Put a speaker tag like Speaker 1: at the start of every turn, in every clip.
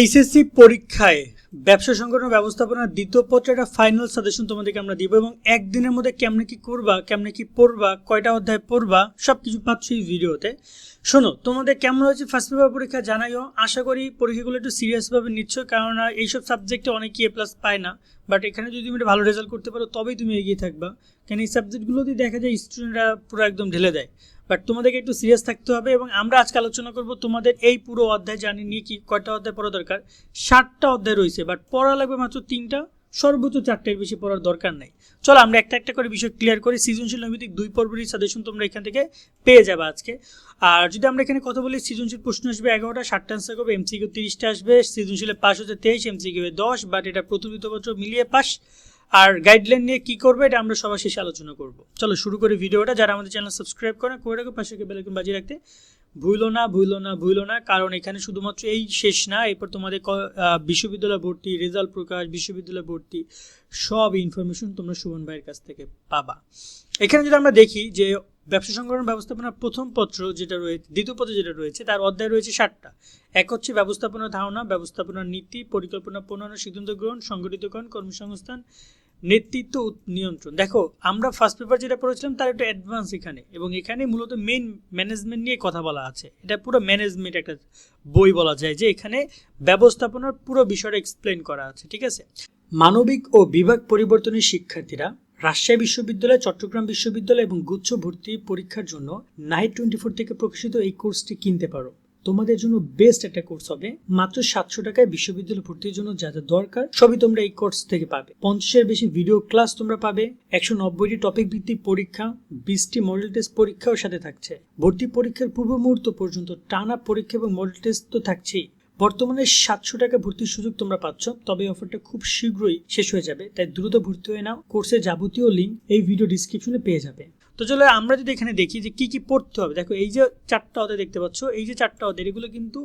Speaker 1: HSC পরীক্ষায় ব্যবসা সংগঠন ব্যবস্থাপনার দ্বিতীয় পত্রে একটা ফাইনাল সাজেশন তোমাদেরকে আমরা দিব এবং একদিনের মধ্যে কেমনে কি করবা, কেমনে কি পড়বা, কয়টা অধ্যায় পড়বা সব কিছু পাচ্ছ এই ভিডিওতে। শোনো, তোমাদের কেমন হয়েছে ফার্স্ট পেপার পরীক্ষা জানাইও। আশা করি পরীক্ষাগুলো একটু সিরিয়াসভাবে নিচ্ছ, কারণ এইসব সাবজেক্টে অনেকে এ প্লাস পায় না। বাট এখানে যদি তুমি ভালো রেজাল্ট করতে পারো, তবেই তুমি এগিয়ে থাকবা। কেন এই সাবজেক্টগুলোতে দেখা যায় স্টুডেন্টরা পুরো একদম ঢেলে দেয়। বাট তোমাদেরকে একটু সিরিয়াস থাকতে হবে এবং আমরা আজকে আলোচনা করব তোমাদের এই পুরো অধ্যায় জানি নিয়ে কি কয়টা অধ্যায় পড়া দরকার? ষাটটা অধ্যায় রয়েছে বাট পড়া লাগবে মাত্র তিনটা, সর্বোচ্চ চারটের বেশি পড়ার দরকার নেই। চলো আমরা একটা একটা করে বিষয় ক্লিয়ার করি, সৃজনশীল নৈমিতিক দুই পর্বেরই সাজেশন তোমরা এখান থেকে পেয়ে যাবে আজকে। আর যদি আমরা এখানে কথা বলি, সৃজনশীল প্রশ্ন আসবে এগারোটা ষাটটা আনসার করবে এমসিকিউ তিরিশটা আসবে, সৃজনশীলে পাস হচ্ছে তেইশ এমসি এমসিকিউ দশ বাট এটা দ্বিতীয়পত্র মিলিয়ে পাস আর গাইডলাইন নিয়ে কি করবে এটা আমরা সবার শেষে আলোচনা করব। চলো শুরু করি ভিডিওটা। যারা আমাদের চ্যানেল সাবস্ক্রাইব করে করে রাখো, পাশে বেলাইকন বাজিয়ে রাখতে। ভুলো না ভুলো না ভুলো না, কারণ এখানে শুধুমাত্র এই শেষ না, এরপর তোমাদের বিশ্ববিদ্যালয় ভর্তি, রেজাল্ট প্রকাশ, বিশ্ববিদ্যালয় ভর্তি, সব ইনফরমেশন তোমরা সুমন ভাইয়ের কাছ থেকে পাবা। এখানে যদি আমরা দেখি যে ব্যবসা সংগঠন ব্যবস্থাপনার প্রথম পত্র যেটা রয়েছে দ্বিতীয় পত্র যেটা রয়েছে, তার অধ্যায় রয়েছে ষাটটা এক হচ্ছে ব্যবস্থাপনা ধারণা ব্যবস্থাপনার নীতি, পরিকল্পনা প্রণয়ন, সিদ্ধান্ত গ্রহণ, সংগঠিতকরণ, কর্মসংস্থান, নেতৃত্ব নিয়ন্ত্রণ। দেখো, আমরা ফার্স্ট পেপার যেটা পড়েছিলাম, তার একটু অ্যাডভান্স এখানে, এবং এখানে মূলত মেইন ম্যানেজমেন্ট নিয়ে কথা বলা আছে। এটা পুরো ম্যানেজমেন্ট একটা বই বলা যায়, যে এখানে ব্যবস্থাপনার পুরো বিষয়টা এক্সপ্লেন করা আছে, ঠিক আছে? মানবিক ও বিভাগ পরিবর্তনের শিক্ষার্থীরা রাজশাহী বিশ্ববিদ্যালয়, চট্টগ্রাম বিশ্ববিদ্যালয় এবং গুচ্ছ ভর্তি পরীক্ষার জন্য নাইট টোয়েন্টি ফোর থেকে প্রকাশিত এই কোর্সটি কিনতে পারো। তোমাদের জন্য বেস্ট একটা কোর্স হবে। মাত্র সাতশো টাকায় বিশ্ববিদ্যালয় ভর্তির জন্য যা যা দরকার, সবই তোমরা এই কোর্স থেকে পাবে। পঞ্চাশের বেশি ভিডিও ক্লাস তোমরা পাবে। একশো নব্বইটি টপিক ভিত্তিক পরীক্ষা, বিশটি মডেল টেস্ট পরীক্ষাও সাথে থাকছে। ভর্তি পরীক্ষার পূর্ব মুহূর্ত পর্যন্ত টানা পরীক্ষা এবং মডেল টেস্ট তো থাকছেই। বর্তমানে সাতশো টাকা ভর্তির সুযোগ তোমরা পাচ্ছ, তবে অফারটা খুব শীঘ্রই শেষ হয়ে যাবে, তাই দ্রুত ভর্তি হয়ে নাও। কোর্সের যাবতীয় লিঙ্ক এই ভিডিও ডিসক্রিপশনে পেয়ে যাবে। তো চলে আমরা যদি এখানে দেখি যে কি কি পড়তে হবে। দেখো, এই যে চারটা অধ্যায় দেখতে পাচ্ছ, এই যে চারটা অধ্যায়, এগুলো কিন্তু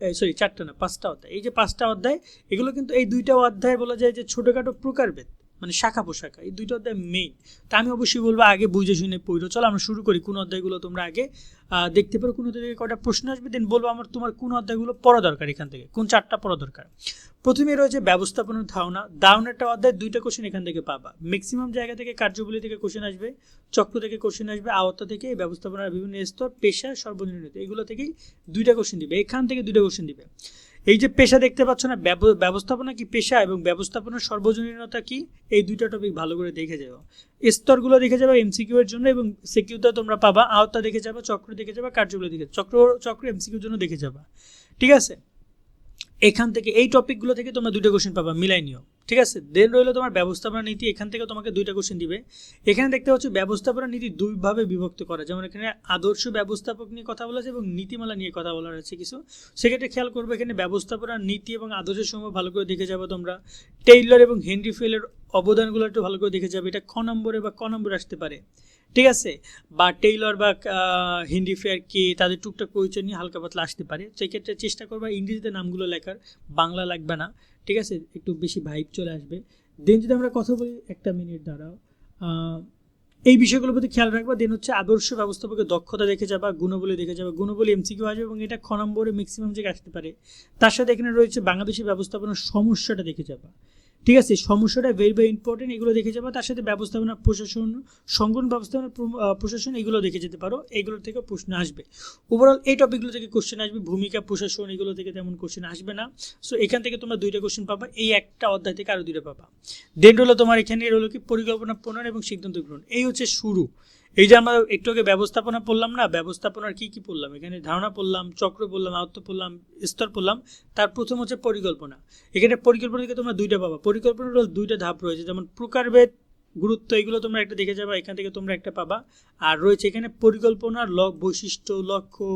Speaker 1: সরি চারটা না, পাঁচটা অধ্যায়। এই যে পাঁচটা অধ্যায়, এগুলো কিন্তু এই দুইটা অধ্যায় বলা যায় যে ছোটোখাটো প্রকারভেদ। মানে শাখা পোশাখা, এই দুইটা অধ্যায় মেইন তা আমি অবশ্যই বলব, আগে বুঝে শুনে পড়ো। চলো আমরা শুরু করি কোন অধ্যায়গুলো তোমরা আগে দেখতে পারো, কোন অধ্যায় থেকে কটা প্রশ্ন আসবে দেন বলব আমার তোমার কোন অধ্যায়গুলো পড়া দরকার এখান থেকে, কোন চারটা পড়া দরকার। প্রথমে রয়েছে ব্যবস্থাপনার ধারণা। ধারণাটা অধ্যায়, দুইটা কোশ্চেন এখান থেকে পাবা। ম্যাক্সিমাম জায়গা থেকে কার্যবলী থেকে কোশ্চেন আসবে, চক্র থেকে কোশ্চেন আসবে, আওতা থেকে, ব্যবস্থাপনার বিভিন্ন স্তর, পেশা সর্বজনীন এগুলো থেকেই দুইটা কোশ্চেন দিবে, এখান থেকে দুইটা কোশ্চেন দিবে। এই যে পেশা দেখতে পাচ্ছ না, ব্যব- ব্যবস্থাপনা কি পেশা এবং ব্যবস্থাপনার সর্বজনীনতা কি? এই দুইটা টপিক ভালো করে দেখে যাব স্তরগুলো দেখে যাবে এমসিকিউ এর জন্য এবং সিকিউটা তোমরা পাবা, আওতা দেখে যাবে, চক্র দেখে যাবে, কার্যগুলো দেখে চক্র চক্র এমসিকিউর জন্য দেখে যাবা। ঠিক আছে? এখান থেকে এই টপিকগুলো থেকে তোমরা দুইটা কোশ্চেন পাবা, মিলাই নিও। ঠিক আছে? দেন রইল তোমার ব্যবস্থাপনা নীতি, এখান থেকে তোমাকে দুইটা কোশ্চেন দিবে। এখানে দেখতে পাচ্ছ ব্যবস্থাপনা নীতি দুইভাবে বিভক্ত করা। যেমন এখানে আদর্শ ব্যবস্থাপক নিয়ে কথা বলা আছে এবং নীতিমালা নিয়ে কথা বলা আছে কিছু। সেক্ষেত্রে খেয়াল করবে এখানে ব্যবস্থাপনা নীতি এবং আদর্শের সময় ভালো করে দেখে যাবে তোমরা। টেইলর এবং হেনরি ফেলের অবদানগুলো একটু ভালো করে দেখে যাবে। এটা খ নম্বরে বা ক নম্বরে আসতে পারে। ঠিক আছে? বা টেইলর বা হিন্দি ফেয়ার কে তাদের টুকটাক পরিচয় নিয়ে হালকা পাতলা আসতে পারে। সেক্ষেত্রে চেষ্টা করবা ইংরেজিতে নামগুলো লেখার, বাংলা লাগবে না, ঠিক আছে? একটু বেশি ভাইব চলে আসবে। দেন যদি আমরা কথা বলি, একটা মিনিট দাঁড়াও এই বিষয়গুলোর প্রতি খেয়াল রাখবা। দেন হচ্ছে আদর্শ ব্যবস্থাপকের দক্ষতা দেখে যাবা, গুণবলী দেখে যাবা। গুণবলী এমসিকিউ আসবে এবং এটা খ নম্বরে ম্যাক্সিমাম জায়গায় আসতে পারে, তার সাথে এখানে রয়েছে বাংলাদেশি ব্যবস্থাপনার সমস্যাটা দেখে যাবা। ঠিক আছে, সমস্যাটা ভেরি ভেরি ইম্পর্টেন্ট এগুলো দেখে যাব। তার সাথে ব্যবস্থাপনা, প্রশাসন, সংগঠন ব্যবস্থাপনা প্রশাসন, এগুলো দেখে যেতে পারো। এগুলো থেকে প্রশ্ন আসবে। ওভারঅল এই টপিকগুলো থেকে কোশ্চেন আসবে। ভূমিকা, প্রশাসন, এগুলো থেকে তেমন কোশ্চেন আসবে না। সো এখান থেকে তোমরা দুইটা কোশ্চেন পাবা। এই একটা অধ্যায় থেকে আরও দুইটা পাবা। দেন হলো তোমার এখানে হলো কি, পরিকল্পনা প্রণয়ন এবং সিদ্ধান্ত গ্রহণ। এই হচ্ছে শুরু। এই যে আমরা একটু আগে ব্যবস্থাপনা পড়লাম না, ব্যবস্থাপনার কি কি পড়লাম? এখানে ধারণা পড়লাম, চক্র পড়লাম, আয়ত্ত পড়লাম, স্তর পড়লাম। তার প্রথম হচ্ছে পরিকল্পনা। এখানে পরিকল্পনা থেকে তোমরা দুইটা পাবা। পরিকল্পনার দুইটা ধাপ রয়েছে, যেমন প্রকারভেদ, গুরুত্ব, এগুলো তোমরা একটা দেখে যাবা, এখান থেকে তোমরা একটা পাবা। আর রয়েছে এখানে পরিকল্পনার লক বৈশিষ্ট্য, লক্ষ্য,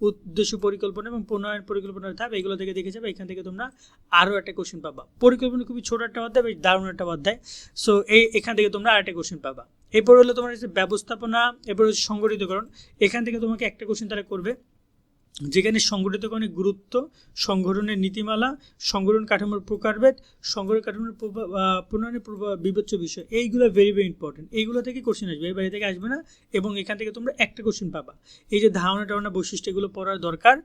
Speaker 1: উদ্দেশ্য পরিকল্পনা এবং প্রণয়ন পরিকল্পনার ধাপ, এগুলো থেকে দেখে যাবে, এখান থেকে তোমরা আরও একটা কোশ্চেন পাবা। পরিকল্পনা খুবই ছোট একটা অধ্যায়, বেশ দারুণ একটা অধ্যায়। সো এই এখান থেকে তোমরা আরেকটা কোশ্চেন পাবা। এরপর হলো তোমার হচ্ছে ব্যবস্থাপনা, এরপর হচ্ছে সংগঠিতকরণ। এখান থেকে তোমাকে একটা কোশ্চেন তারা করবে, যেখানে সংগঠিতকরণের গুরুত্ব, সংগঠনের নীতিমালা, সংগঠন কাঠামোর প্রকারভেদ, সংগঠন কাঠামোর প্রণয়নের বিবেচ্য বিষয়, এইগুলো ভেরি ভেরি ইম্পর্টেন্ট এইগুলো থেকে কোশ্চেন আসবে এর বাইরে থেকে আসবে না, এবং এখান থেকে তোমরা একটা কোশ্চেন পাবা। এই যে ধারণা টারণা বৈশিষ্ট্য এগুলো পড়ার দরকার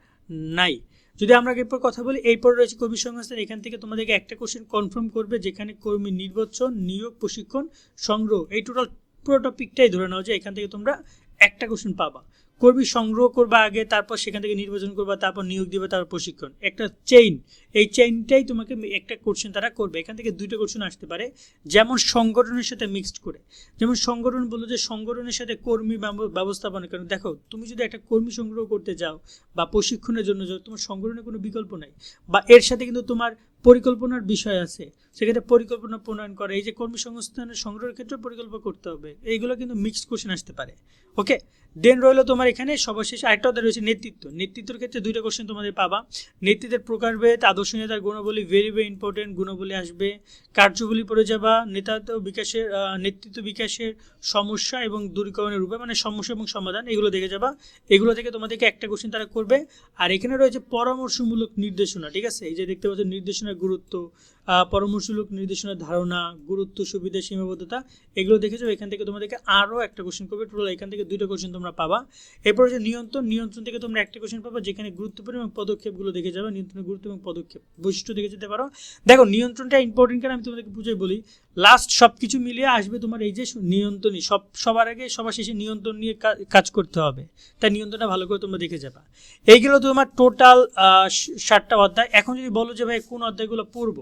Speaker 1: নাই। যদি আমরা এরপর কথা বলি, এরপর রয়েছে কর্মী সংস্থান এখান থেকে তোমাদেরকে একটা কোশ্চেন কনফার্ম করবে, যেখানে কর্মী নির্বাচন, নিয়োগ, প্রশিক্ষণ, সংগ্রহ, এই টোটাল পুরো টপিকটাই ধরে নাও যে এখান থেকে তোমরা একটা কোশ্চেন পাবা। কর্মী সংগ্রহ করবা আগে, তারপর সেখান থেকে নির্বাচন করবা, তারপর নিয়োগ দিবে, তারপর প্রশিক্ষণ। একটা চেইন এই চেইনটাই তোমাকে একটা কোশ্চেন তারা করবে। এখান থেকে দুইটা কোশ্চেন আসতে পারে। যেমন সংগঠনের সাথে মিক্সড করে। যেমন সংগঠন বলল যে সংগঠনের সাথে কর্মী ব্যব- ব্যবস্থাপনা কারণ। দেখো, তুমি যদি একটা কর্মী সংগ্রহ করতে যাও বা প্রশিক্ষণের জন্য যাও, তোমার সংগঠনের কোনো বিকল্প নাই। বা এর সাথে কিন্তু তোমার পরিকল্পনার বিষয় আছে। সেক্ষেত্রে পরিকল্পনা প্রণয়ন করে, এই যে কর্মী সংস্থানের সংগ্রহের ক্ষেত্রে পরিকল্পনা করতে হবে, এইগুলো কিন্তু মিক্সড কোশ্চেন আসতে পারে। ওকে দেন রইল তোমার এখানে সর্বশেষ আরেকটা রয়েছে নেতৃত্ব। নেতৃত্বের ক্ষেত্রে দুইটা কোশ্চেন তোমাদের পাবা। নেতৃত্বের প্রকারভেদ আদর্শ নেতার গুণাবলী ভেরি ভেরি ইম্পর্টেন্ট গুণাবলী আসবে। কার্যবলী পড়ে যাবা, নেতৃত্ব বিকাশের নেতৃত্ব বিকাশের সমস্যা এবং দূরীকরণের রূপে মানে সমস্যা এবং সমাধান, এগুলো দেখে যাবা। এগুলো থেকে তোমাদেরকে একটা কোশ্চেন তারা করবে। আর এখানে রয়েছে পরামর্শমূলক নির্দেশনা, ঠিক আছে? এই যে দেখতে পাচ্ছ নির্দেশনার গুরুত্ব পরামর্শমূলক নির্দেশনার ধারণা, গুরুত্ব, সুবিধা, সীমাবদ্ধতা, এগুলো দেখে যাও। এখান থেকে তোমাদেরকে আরও একটা কোশ্চেন করবে। টোটাল এখান থেকে দুইটা কোশ্চেন তোমরা পাবা। এরপর হচ্ছে নিয়ন্ত্রণ। নিয়ন্ত্রণ থেকে তোমরা একটা কোশ্চেন পাবা, যেখানে গুরুত্বপূর্ণ এবং পদক্ষেপগুলো দেখে যাবে। নিয়ন্ত্রণের গুরুত্ব এবং পদক্ষেপ বৈশিষ্ট্য দেখে যেতে পারো। দেখো, নিয়ন্ত্রণটা ইম্পর্টেন্ট কেন আমি তোমাদেরকে বুঝাই বলি? লাস্ট সব কিছু মিলিয়ে আসবে তোমার এই যে নিয়ন্ত্রণই। সব, সবার আগে, সবার শেষে নিয়ন্ত্রণ নিয়ে কাজ করতে হবে। তাই নিয়ন্ত্রণটা ভালো করে তোমরা দেখে যাবা। এইগুলো তোমার টোটাল ষাটটা অধ্যায়। এখন যদি বলো যে ভাই কোন অধ্যায়গুলো পড়ব?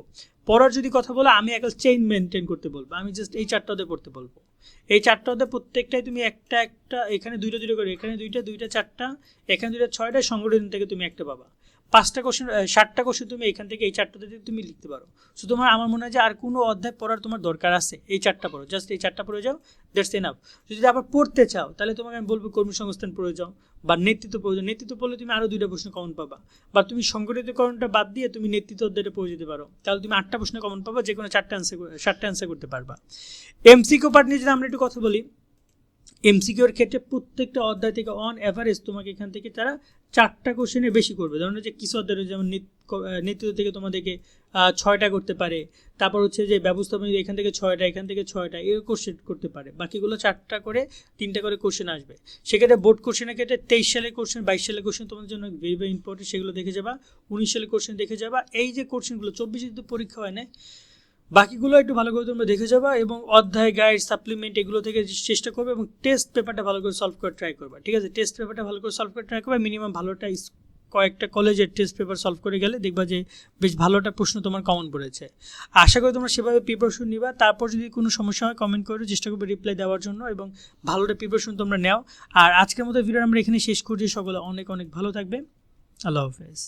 Speaker 1: পড়ার যদি কথা বলো, আমি একটা চেইন মেনটেন করতে বলব। আমি জাস্ট এই চারটা পড়তে বলব। এই চারটা প্রত্যেকটাই তুমি একটা একটা, এখানে দুইটা দুইটা করে, এখানে দুইটা দুইটা, চারটা, এখানে দুইটা, ছয়টা সংগঠন থেকে তুমি একটা পাবা। পাঁচটা কোশ্চেন ষাটটা কোশ্চেন তুমি এখান থেকে এই চারটা থেকে তুমি লিখতে পারো। সো তোমার আমার মনে হয় যে আর কোনো অধ্যায় পড়ার তোমার দরকার আছে। এই চারটা পড়ো জাস্ট এই চারটা পড়ে যাও দ্যাটস এনাফ যদি আবার পড়তে চাও, তাহলে তোমাকে আমি বলব কর্মসংস্থান পড়ে যাও, বা নেতৃত্ব যাও। নেতৃত্ব পড়লে তুমি আরও দুইটা প্রশ্ন কমন পাবা। বা তুমি সংগঠিতকরণটা বাদ দিয়ে তুমি নেতৃত্ব অধ্যায়টা পড়ে যেতে পারো। তাহলে তুমি আটটা প্রশ্ন কমন পাবা যে কোনো চারটা অ্যান্সার সাতটা অ্যান্সার করতে পারবা। এমসিকিউ পার্ট নিয়ে যদি আমরা একটু কথা বলি এমসিকিউর ক্ষেত্রে প্রত্যেকটা অধ্যায় থেকে অন অ্যাভারেজ তোমাকে এখান থেকে তারা চারটা কোশ্চেনে বেশি করবে। ধরুন যে কিছু অধ্যায় রয়েছে, যেমন নেতৃত্ব থেকে তোমাদেরকে ছয়টা করতে পারে। তারপর হচ্ছে যে ব্যবস্থাপনা এখান থেকে ছয়টা, এখান থেকে ছয়টা এই কোশ্চেন করতে পারে। বাকিগুলো চারটা করে, তিনটা করে কোশ্চেন আসবে। সেক্ষেত্রে বোর্ড কোশ্চেনের ক্ষেত্রে তেইশ সালের কোশ্চেন বাইশ সালের কোশ্চেন তোমাদের জন্য ভেরি ভেরি ইম্পর্টেন্ট সেগুলো দেখে যাবা। উনিশ সালের কোশ্চেন দেখে যাবা। এই যে কোশ্চেনগুলো চব্বিশে তো পরীক্ষা হয় না বাকিগুলো একটু ভালো করে তোমরা দেখে যাবা এবং অধ্যায় গাইড সাপ্লিমেন্ট এগুলো থেকে চেষ্টা করবে এবং টেস্ট পেপারটা ভালো করে সলভ করে ট্রাই করবা, ঠিক আছে? টেস্ট পেপারটা ভালো করে সলভ করে ট্রাই করবা মিনিমাম ভালোটা কয়েকটা কলেজের টেস্ট পেপার সলভ করে গেলে দেখবা যে বেশ ভালোটা প্রশ্ন তোমার কমন পড়েছে। আশা করি তোমরা সেভাবে প্রিপারেশন নিবা, তারপর যদি কোনো সমস্যা হয় কমেন্ট করে, চেষ্টা করবে রিপ্লাই দেওয়ার জন্য এবং ভালোটা প্রিপারেশন তোমরা নাও। আর আজকের মতো ভিডিও আমরা এখানে শেষ করছি, সকলে অনেক অনেক ভালো থাকবে আল্লাহ হাফেজ।